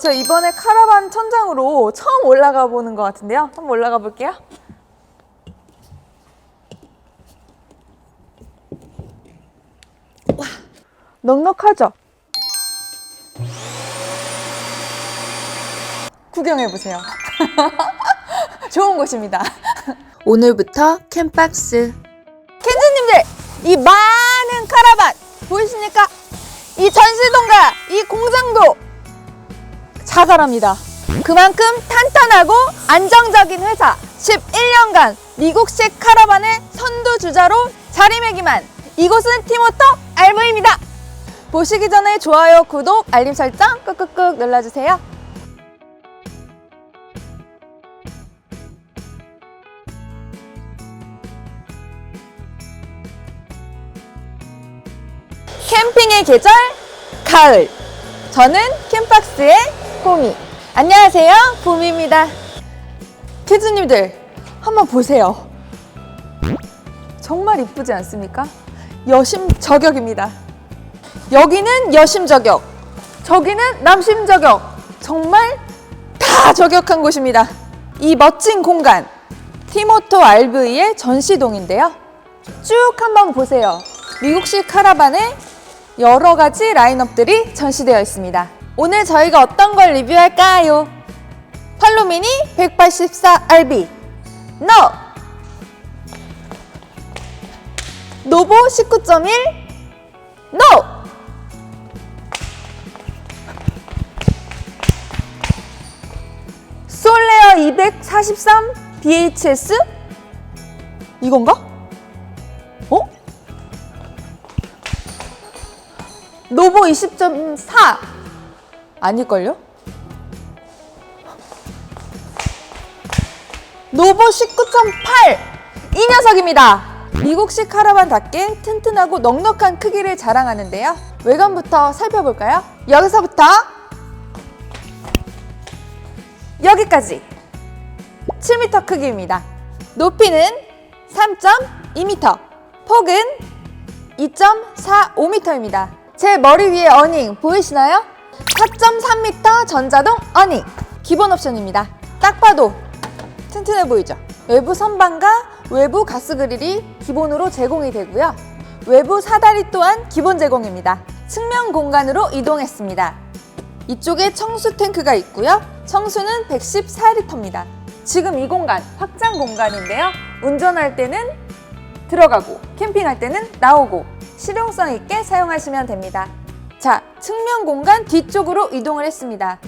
저 이번에 카라반 천장으로 처음 올라가 보는 것 같은데요. 한번 올라가 볼게요. 와, 넉넉하죠? 구경해 보세요. 좋은 곳입니다. 오늘부터 캠박스. 켄즈님들, 이 많은 카라반 보이십니까? 이 전시동과 이 공장도 자갈합니다. 그만큼 탄탄하고 안정적인 회사 11년간 미국식 카라반의 선두주자로 자리매김한 이곳은 티모터 알브입니다. 보시기 전에 좋아요, 구독, 알림 설정 꾹꾹꾹 눌러주세요. 캠핑의 계절 가을 저는 캠박스의 봄이. 안녕하세요. 봄입니다. 키즈님들 한번 보세요. 정말 이쁘지 않습니까? 여심 저격입니다. 여기는 여심 저격 저기는 남심 저격. 정말 다 저격한 곳입니다. 이 멋진 공간 티모토 RV의 전시동인데요. 쭉 한번 보세요. 미국식 카라반에 여러 가지 라인업들이 전시되어 있습니다. 오늘 저희가 어떤 걸 리뷰할까요? 팔로미니 184RB NO 노보 19.1 NO 솔레어 243 BHS 이건가? 어? 노보 20.4 아닐걸요? 노보 19.8 이 녀석입니다. 미국식 카라반답게 튼튼하고 넉넉한 크기를 자랑하는데요. 외관부터 살펴볼까요? 여기서부터 여기까지 7m 크기입니다. 높이는 3.2m, 폭은 2.45m입니다. 제 머리 위에 어닝 보이시나요? 4.3m 전자동 어닝 기본 옵션입니다. 딱 봐도 튼튼해 보이죠? 외부 선반과 외부 가스 그릴이 기본으로 제공이 되고요. 외부 사다리 또한 기본 제공입니다. 측면 공간으로 이동했습니다. 이쪽에 청수 탱크가 있고요. 청수는 114리터입니다. 지금 이 공간 확장 공간인데요. 운전할 때는 들어가고 캠핑할 때는 나오고 실용성 있게 사용하시면 됩니다. 자, 측면 공간 뒤쪽으로 이동을 했습니다.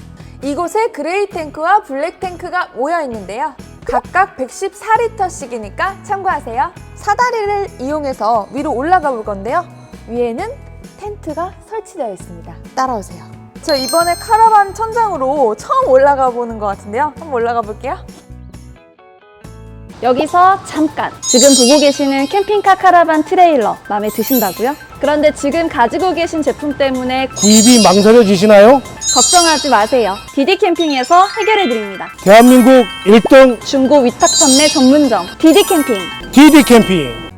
이곳에 그레이 탱크와 블랙 탱크가 모여 있는데요. 각각 114리터씩이니까 참고하세요. 사다리를 이용해서 위로 올라가 볼 건데요. 위에는 텐트가 설치되어 있습니다. 따라오세요. 저 이번에 카라반 천장으로 처음 올라가 보는 것 같은데요. 한번 올라가 볼게요. 여기서 잠깐 지금 보고 계시는 캠핑카 카라반 트레일러 마음에 드신다고요? 그런데 지금 가지고 계신 제품 때문에 구입이 망설여지시나요? 걱정하지 마세요. 디디 캠핑에서 해결해 드립니다. 대한민국 1등 중고 위탁 판매 전문점 디디 캠핑. 디디 캠핑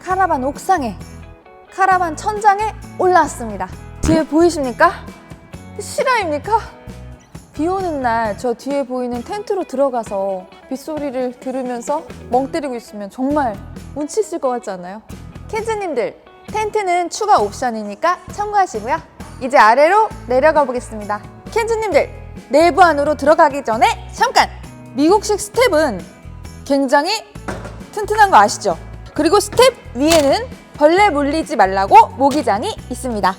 카라반 옥상에 카라반 천장에 올라왔습니다. 뒤에 보이십니까? 실화입니까? 비 오는 날 저 뒤에 보이는 텐트로 들어가서 빗소리를 들으면서 멍 때리고 있으면 정말 운치 있을 것 같지 않아요? 키즈님들 텐트는 추가 옵션이니까 참고하시고요. 이제 아래로 내려가 보겠습니다. 켄즈님들 내부 안으로 들어가기 전에 잠깐 미국식 스텝은 굉장히 튼튼한 거 아시죠? 그리고 스텝 위에는 벌레 물리지 말라고 모기장이 있습니다.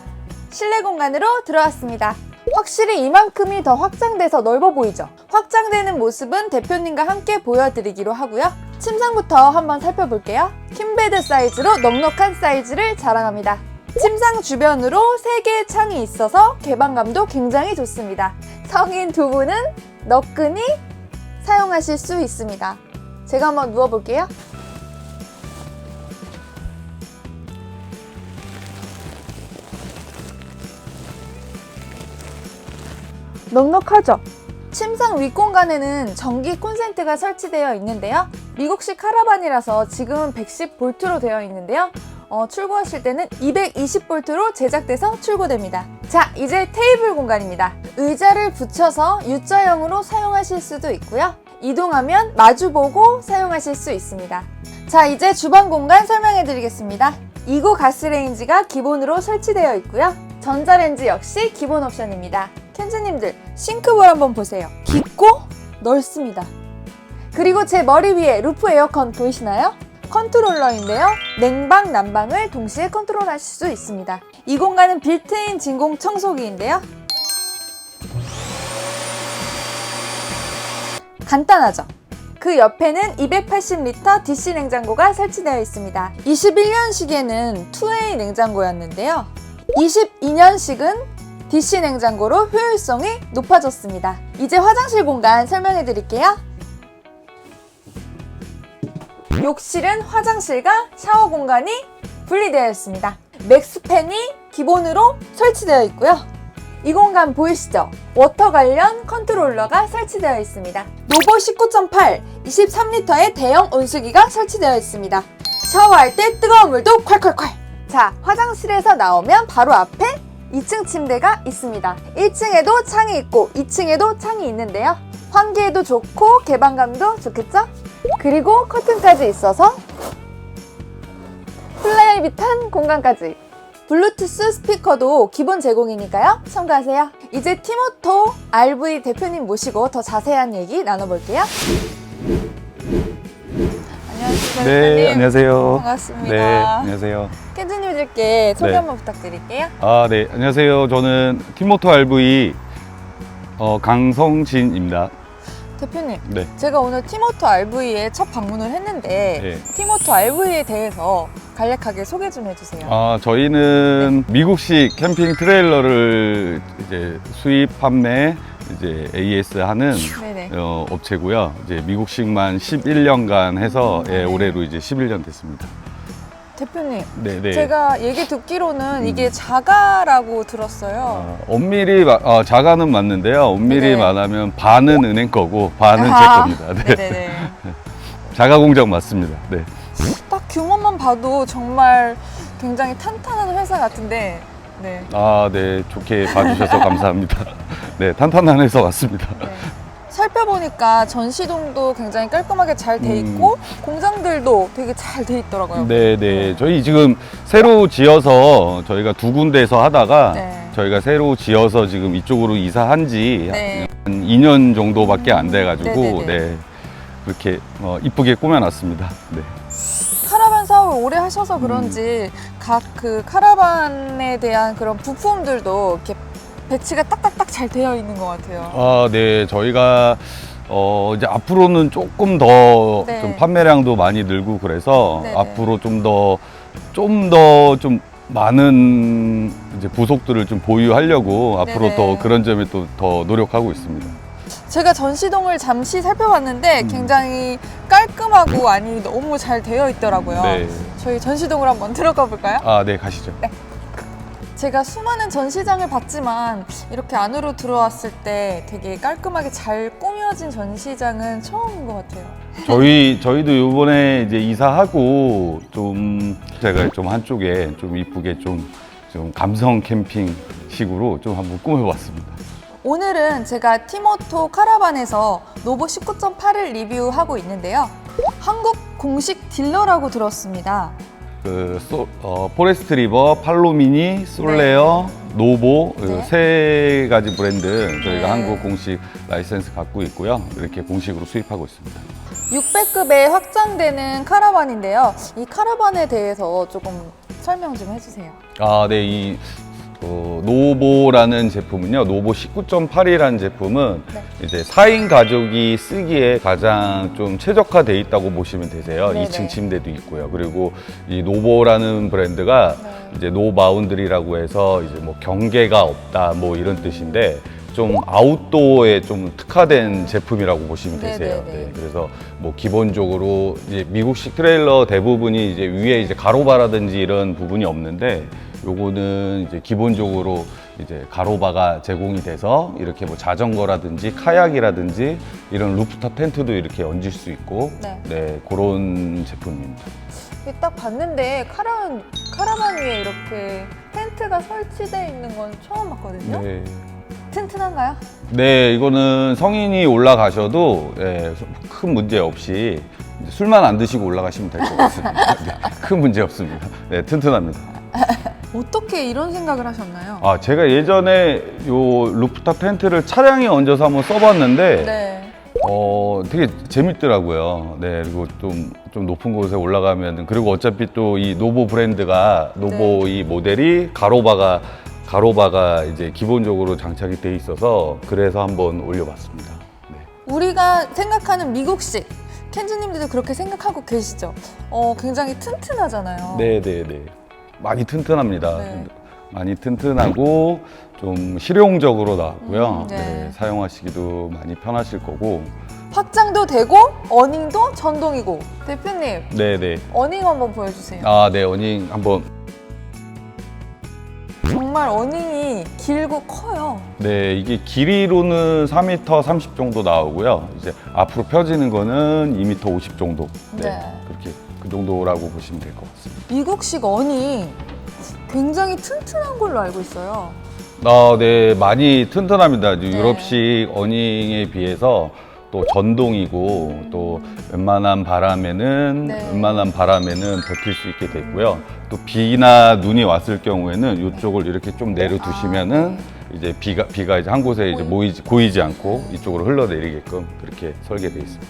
실내 공간으로 들어왔습니다. 확실히 이만큼이 더 확장돼서 넓어 보이죠? 확장되는 모습은 대표님과 함께 보여드리기로 하고요. 침상부터 한번 살펴볼게요. 킹베드 사이즈로 넉넉한 사이즈를 자랑합니다. 침상 주변으로 3개의 창이 있어서 개방감도 굉장히 좋습니다. 성인 두 분은 너끈히 사용하실 수 있습니다. 제가 한번 누워볼게요. 넉넉하죠? 침상 윗공간에는 전기 콘센트가 설치되어 있는데요. 미국식 카라반이라서 지금은 110볼트로 되어 있는데요. 어, 출고하실 때는 220볼트로 제작돼서 출고됩니다. 자, 이제 테이블 공간입니다. 의자를 붙여서 U자형으로 사용하실 수도 있고요. 이동하면 마주보고 사용하실 수 있습니다. 자, 이제 주방 공간 설명해 드리겠습니다. 2구 가스레인지가 기본으로 설치되어 있고요. 전자레인지 역시 기본 옵션입니다. 켄즈님들, 싱크볼 한번 보세요. 깊고 넓습니다. 그리고 제 머리 위에 루프 에어컨 보이시나요? 컨트롤러인데요. 냉방, 난방을 동시에 컨트롤 하실 수 있습니다. 이 공간은 빌트인 진공 청소기인데요. 간단하죠? 그 옆에는 280리터 DC 냉장고가 설치되어 있습니다. 21년식에는 2A 냉장고였는데요. 22년식은 DC 냉장고로 효율성이 높아졌습니다. 이제 화장실 공간 설명해 드릴게요. 욕실은 화장실과 샤워 공간이 분리되어 있습니다. 맥스팬이 기본으로 설치되어 있고요. 이 공간 보이시죠? 워터 관련 컨트롤러가 설치되어 있습니다. 노보 19.8 23리터의 대형 온수기가 설치되어 있습니다. 샤워할 때 뜨거운 물도 콸콸콸! 자, 화장실에서 나오면 바로 앞에 2층 침대가 있습니다. 1층에도 창이 있고 2층에도 창이 있는데요. 환기에도 좋고 개방감도 좋겠죠? 그리고 커튼까지 있어서 플라이빗한 공간까지 블루투스 스피커도 기본 제공이니까요. 참고하세요. 이제 티모토 RV 대표님 모시고 더 자세한 얘기 나눠볼게요. 안녕하세요. 네, 대표님. 안녕하세요. 반갑습니다. 네, 안녕하세요. 들께 소개 네. 한번 부탁드릴게요. 아, 네, 안녕하세요. 저는 티모토 RV 어, 강성진입니다. 대표님, 네, 제가 오늘 티모토 RV에 첫 방문을 했는데 네. 티모토 RV에 대해서 간략하게 소개 좀 해주세요. 아, 저희는 미국식 캠핑 트레일러를 이제 수입 판매 이제 AS 하는 네네. 어, 업체고요. 이제 미국식만 11년간 해서 예, 올해로 이제 11년 됐습니다. 대표님, 네, 네. 제가 얘기 듣기로는 음. 이게 자가라고 들었어요. 어, 엄밀히 마- 어, 자가는 맞는데요. 엄밀히 네. 말하면 반은 은행 거고 반은 아, 제 겁니다. 네. 네네네. 자가 공장 맞습니다. 네. 딱 규모만 봐도 정말 굉장히 탄탄한 회사 같은데, 네. 아, 네. 좋게 봐주셔서 감사합니다. 네, 탄탄한 회사 맞습니다. 네. 살펴보니까 전시동도 굉장히 깔끔하게 잘돼 음. 있고 공장들도 되게 잘 돼 있더라고요. 네, 네. 저희 지금 새로 지어서 저희가 두 군데에서 하다가 네. 저희가 새로 지어서 지금 이쪽으로 이사한 지 네. 한 2년 정도밖에 안 돼가지고 네 네 네. 네. 그렇게 어, 이쁘게 꾸며놨습니다. 네. 카라반 사업을 오래 하셔서 그런지 각 그 카라반에 대한 그런 부품들도 이렇게 배치가 딱딱딱 잘 되어 있는 것 같아요. 아, 네. 저희가 어, 이제 앞으로는 조금 더좀 네. 판매량도 많이 늘고 그래서 네네. 앞으로 좀 더 좀 더 좀 많은 이제 부속들을 좀 보유하려고 앞으로 네네. 더 그런 점에 또 더 노력하고 있습니다. 제가 전시동을 잠시 살펴봤는데 음. 굉장히 깔끔하고 아니 너무 잘 되어 있더라고요. 네. 저희 전시동을 한번 들어가 볼까요? 아, 네, 가시죠. 제가 수많은 전시장을 봤지만 이렇게 안으로 들어왔을 때 되게 깔끔하게 잘 꾸며진 전시장은 처음인 것 같아요. 저희 저희도 요번에 이제 이사하고 좀 제가 좀 한쪽에 좀 이쁘게 좀 좀 감성 캠핑 식으로 좀 한번 꾸며봤습니다. 오늘은 제가 티모토 카라반에서 노보 19.8을 리뷰하고 있는데요. 한국 공식 딜러라고 들었습니다. 그 소, 어, 포레스트 리버, 팔로미니, 솔레어, 노보 그 네. 세 가지 브랜드 저희가 네. 한국 공식 라이센스 갖고 있고요. 이렇게 공식으로 수입하고 있습니다. 600급에 확장되는 카라반인데요. 이 카라반에 대해서 조금 설명 좀 해주세요. 아, 네, 이 어, 노보라는 제품은요, 노보 19.8이라는 제품은 네. 이제 4인 가족이 쓰기에 가장 좀 최적화되어 있다고 보시면 되세요. 네네. 2층 침대도 있고요. 그리고 이 노보라는 브랜드가 네. 이제 노 바운드리라고 해서 이제 뭐 경계가 없다 뭐 이런 뜻인데 좀 아웃도어에 좀 특화된 제품이라고 보시면 네, 되세요. 네, 네. 네, 그래서 뭐 기본적으로 이제 미국식 트레일러 대부분이 이제 위에 이제 가로바라든지 이런 부분이 없는데 요거는 이제 기본적으로 이제 가로바가 제공이 돼서 이렇게 뭐 자전거라든지 카약이라든지 이런 루프탑 텐트도 이렇게 얹을 수 있고 네. 네 그런 제품입니다. 이게 딱 봤는데 카라반 카라반 위에 이렇게 텐트가 설치되어 있는 건 처음 봤거든요. 네. 튼튼한가요? 네, 이거는 성인이 올라가셔도 예, 큰 문제 없이 이제 술만 안 드시고 올라가시면 될 것 같습니다. 네, 큰 문제 없습니다. 네, 튼튼합니다. 어떻게 이런 생각을 하셨나요? 아, 제가 예전에 요 루프탑 텐트를 차량에 얹어서 한번 써봤는데 네. 어, 되게 재밌더라고요. 네, 그리고 좀, 좀 높은 곳에 올라가면, 그리고 어차피 또 이 노보 브랜드가, 노보 이 모델이 가로바가, 가로바가 이제 기본적으로 장착이 돼 있어서 그래서 한번 올려봤습니다. 네. 우리가 생각하는 미국식 켄지님들도 그렇게 생각하고 계시죠? 어, 굉장히 튼튼하잖아요. 네, 네, 네. 많이 튼튼합니다. 네. 많이 튼튼하고 좀 실용적으로 나왔고요. 음, 네. 네, 사용하시기도 많이 편하실 거고. 확장도 되고 어닝도 전동이고 대표님 네, 네. 어닝 한번 보여주세요. 아, 네, 어닝 한번. 정말 어닝이 길고 커요. 네, 이게 길이로는 4m 30 정도 나오고요. 이제 앞으로 펴지는 거는 2m 50 정도. 네, 네. 그렇게 그 정도라고 보시면 될 것 같습니다. 미국식 어닝 굉장히 튼튼한 걸로 알고 있어요. 아, 네, 많이 튼튼합니다. 이제 네. 유럽식 어닝에 비해서 또 전동이고 또 웬만한 바람에는 네. 웬만한 바람에는 버틸 수 있게 됐고요. 또 비나 눈이 왔을 경우에는 이쪽을 이렇게 좀 내려두시면은 아, 이제 비가 비가 이제 한 곳에 이제 모이지 고이지 않고 이쪽으로 흘러내리게끔 그렇게 설계되어 있습니다.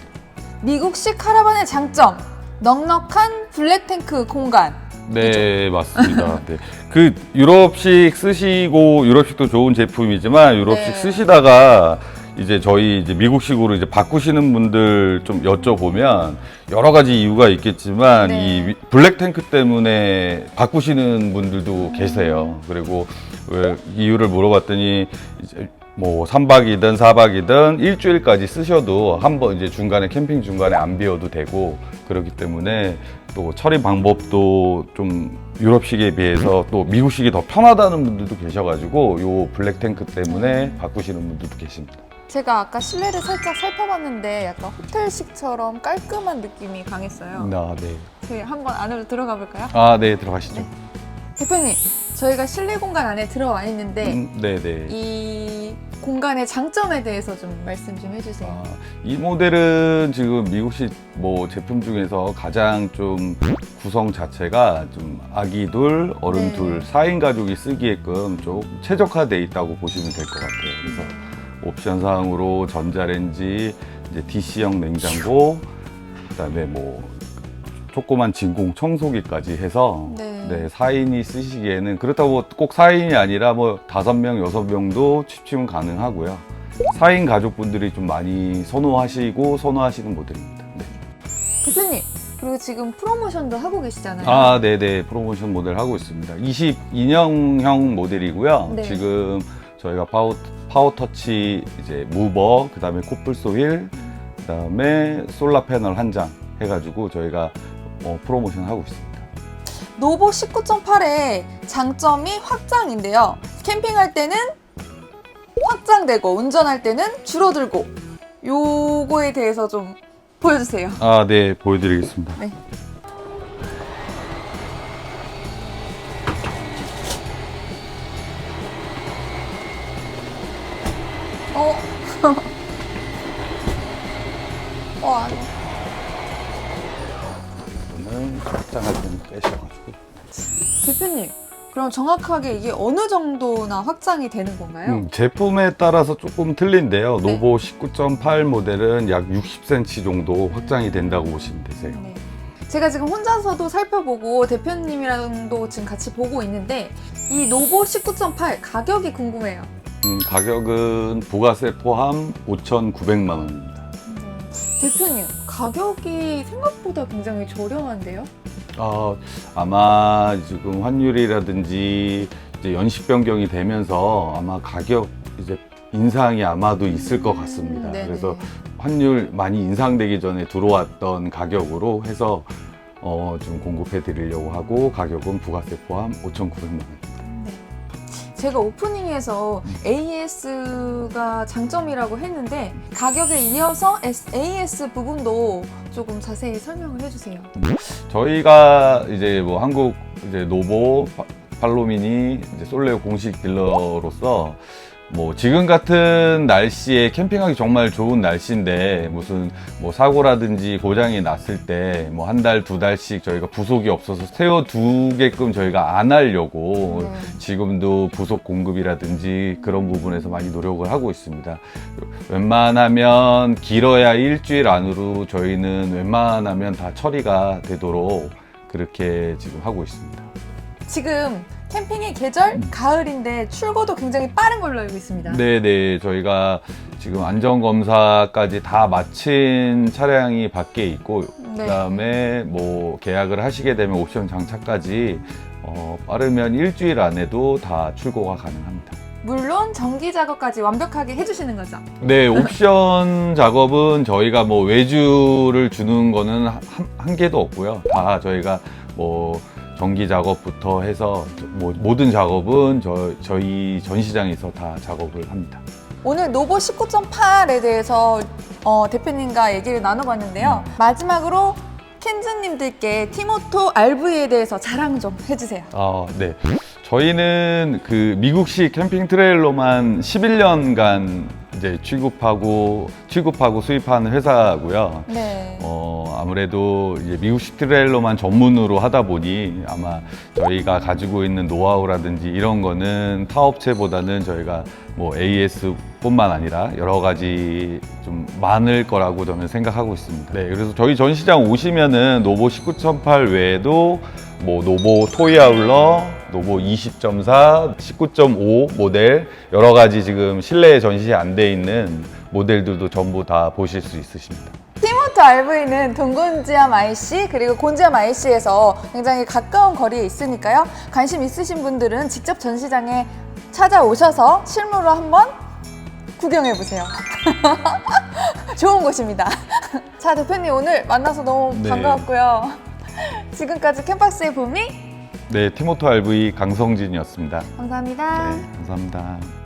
미국식 카라반의 장점 넉넉한 블랙 탱크 공간. 네, 맞습니다. 네. 그 유럽식 쓰시고 유럽식도 좋은 제품이지만 유럽식 네. 쓰시다가 이제 저희 이제 미국식으로 이제 바꾸시는 분들 좀 여쭤보면 여러 가지 이유가 있겠지만 네. 이 위- 블랙 탱크 때문에 바꾸시는 분들도 계세요. 그리고 왜 이유를 물어봤더니 이제 뭐 3박이든 4박이든 일주일까지 쓰셔도 한번 이제 중간에 캠핑 중간에 안 비워도 되고 그렇기 때문에 또 처리 방법도 좀 유럽식에 비해서 또 미국식이 더 편하다는 분들도 계셔가지고 요 블랙 탱크 때문에 바꾸시는 분들도 계십니다. 제가 아까 실내를 살짝 살펴봤는데 약간 호텔식처럼 깔끔한 느낌이 강했어요. 아, 네. 저희 한번 안으로 들어가 볼까요? 아, 네, 들어가시죠. 대표님, 저희가 실내 공간 안에 들어와 있는데 음, 네, 네. 이 공간의 장점에 대해서 좀 말씀 좀 해주세요. 아, 이 모델은 지금 미국식 뭐 제품 중에서 가장 좀 구성 자체가 좀 아기 둘, 어른 네. 둘, 4인 가족이 쓰기에끔 좀 최적화되어 있다고 보시면 될 것 같아요. 그래서 옵션 사항으로 전자레인지, 이제 DC형 냉장고, 그다음에 뭐 조그만 진공 청소기까지 해서 네. 네, 4인이 쓰시기에는 그렇다고 꼭 4인이 아니라 뭐 5명, 6명도 취침은 가능하고요. 4인 가족분들이 좀 많이 선호하시고 선호하시는 모델입니다. 네. 대표님, 그리고 지금 프로모션도 하고 계시잖아요. 아, 네네. 프로모션 모델 하고 있습니다. 22년형 모델이고요. 네. 지금 저희가 파워, 파워터치 이제 무버, 그 다음에 코뿔소 휠, 그 다음에 솔라 패널 한 장 해가지고 저희가 어, 프로모션 하고 있습니다. 노보 19.8의 장점이 확장인데요. 캠핑할 때는 확장되고 운전할 때는 줄어들고 요거에 대해서 좀 보여주세요. 아, 네. 보여드리겠습니다. 네. 어. 어, 아니. 이거는 확장할 때는 빼셔가지고. 대표님, 그럼 정확하게 이게 어느 정도나 확장이 되는 건가요? 음, 제품에 따라서 조금 틀린데요. 네. 노보 19.8 모델은 약 60cm 정도 확장이 된다고 보시면 되세요. 네. 제가 지금 혼자서도 살펴보고 대표님이랑도 지금 같이 보고 있는데 이 노보 19.8 가격이 궁금해요. 음, 가격은 부가세 포함 5,900만 원입니다. 대표님, 가격이 생각보다 굉장히 저렴한데요? 아, 아마 지금 환율이라든지 이제 연식 변경이 되면서 아마 가격 이제 인상이 아마도 있을 것 같습니다. 음, 네네. 그래서 환율 많이 인상되기 전에 들어왔던 가격으로 해서 어, 좀 공급해 드리려고 하고 가격은 부가세 포함 5,900만 원. 제가 오프닝에서 AS가 장점이라고 했는데 가격에 이어서 AS 부분도 조금 자세히 설명을 해주세요. 저희가 이제 뭐 한국 이제 노보 파- 팔로미니 이제 솔레오 공식 딜러로서 뭐 지금 같은 날씨에 캠핑하기 정말 좋은 날씨인데 무슨 뭐 사고라든지 고장이 났을 때 뭐 한 달 두 달씩 저희가 부속이 없어서 세워 두게끔 저희가 안 하려고 네. 지금도 부속 공급이라든지 그런 부분에서 많이 노력을 하고 있습니다. 웬만하면 길어야 일주일 안으로 저희는 웬만하면 다 처리가 되도록 그렇게 지금 하고 있습니다. 지금 캠핑의 계절 가을인데 출고도 굉장히 빠른 걸로 알고 있습니다. 네네, 저희가 지금 안전검사까지 다 마친 차량이 밖에 있고, 네. 그다음에 뭐 계약을 하시게 되면 옵션 장착까지 어, 빠르면 일주일 안에도 다 출고가 가능합니다. 물론 전기 작업까지 완벽하게 해주시는 거죠. 네, 옵션 작업은 저희가 뭐 외주를 주는 거는 한, 한 개도 없고요. 다 저희가 뭐 전기 작업부터 해서 뭐 모든 작업은 저, 저희 전시장에서 다 작업을 합니다. 오늘 노보 19.8에 대해서 어, 대표님과 얘기를 나눠봤는데요. 마지막으로 켄즈님들께 티모토 RV에 대해서 자랑 좀 해주세요. 아, 네. 저희는 그 미국식 캠핑 트레일러만 11년간 이제 취급하고 취급하고 수입하는 회사고요. 네. 어, 아무래도 이제 미국식 트레일러만 전문으로 하다 보니 아마 저희가 가지고 있는 노하우라든지 이런 거는 타 업체보다는 저희가 뭐 AS뿐만 아니라 여러 가지 좀 많을 거라고 저는 생각하고 있습니다. 네, 그래서 저희 전시장 오시면은 노보 19.8 외에도 뭐 노보 토이 아울러, 노보 20.4, 19.5 모델 여러 가지 지금 실내에 전시 안 돼 있는 모델들도 전부 다 보실 수 있으십니다. 티모토 RV는 동곤지암 IC 그리고 곤지암 IC에서 굉장히 가까운 거리에 있으니까요. 관심 있으신 분들은 직접 전시장에 찾아오셔서 실물로 한번 구경해 보세요. 좋은 곳입니다. 자 대표님 오늘 만나서 너무 네. 반가웠고요. 지금까지 캠퍼스의 봄이 네, 티모토 RV 강성진이었습니다. 감사합니다. 네, 감사합니다.